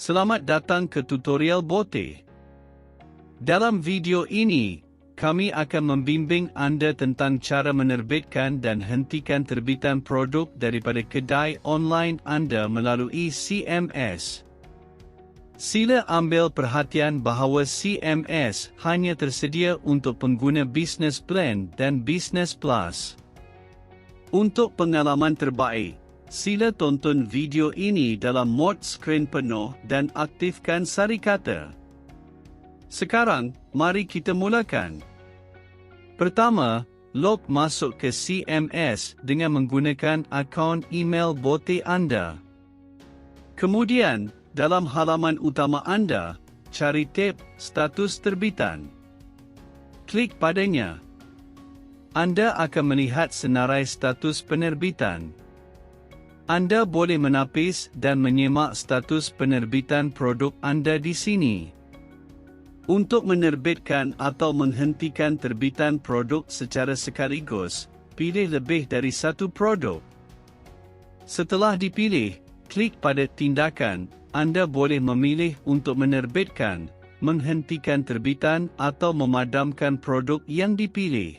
Selamat datang ke tutorial Bote. Dalam video ini, kami akan membimbing anda tentang cara menerbitkan dan hentikan terbitan produk daripada kedai online anda melalui CMS. Sila ambil perhatian bahawa CMS hanya tersedia untuk pengguna Business Plan dan Business Plus. Untuk pengalaman terbaik, sila tonton video ini dalam mod skrin penuh dan aktifkan sari kata. Sekarang, mari kita mulakan. Pertama, log masuk ke CMS dengan menggunakan akaun email bote anda. Kemudian, dalam halaman utama anda, cari tab status terbitan. Klik padanya. Anda akan melihat senarai status penerbitan. Anda boleh menapis dan menyemak status penerbitan produk anda di sini. Untuk menerbitkan atau menghentikan terbitan produk secara sekaligus, pilih lebih dari satu produk. Setelah dipilih, klik pada tindakan, anda boleh memilih untuk menerbitkan, menghentikan terbitan atau memadamkan produk yang dipilih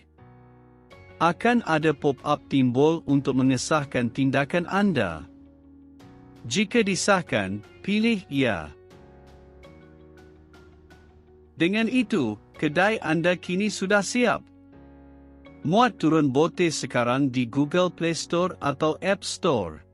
akan ada pop-up timbul untuk mengesahkan tindakan anda. Jika disahkan, pilih Ya. Dengan itu, kedai anda kini sudah siap. Muat turun bote sekarang di Google Play Store atau App Store.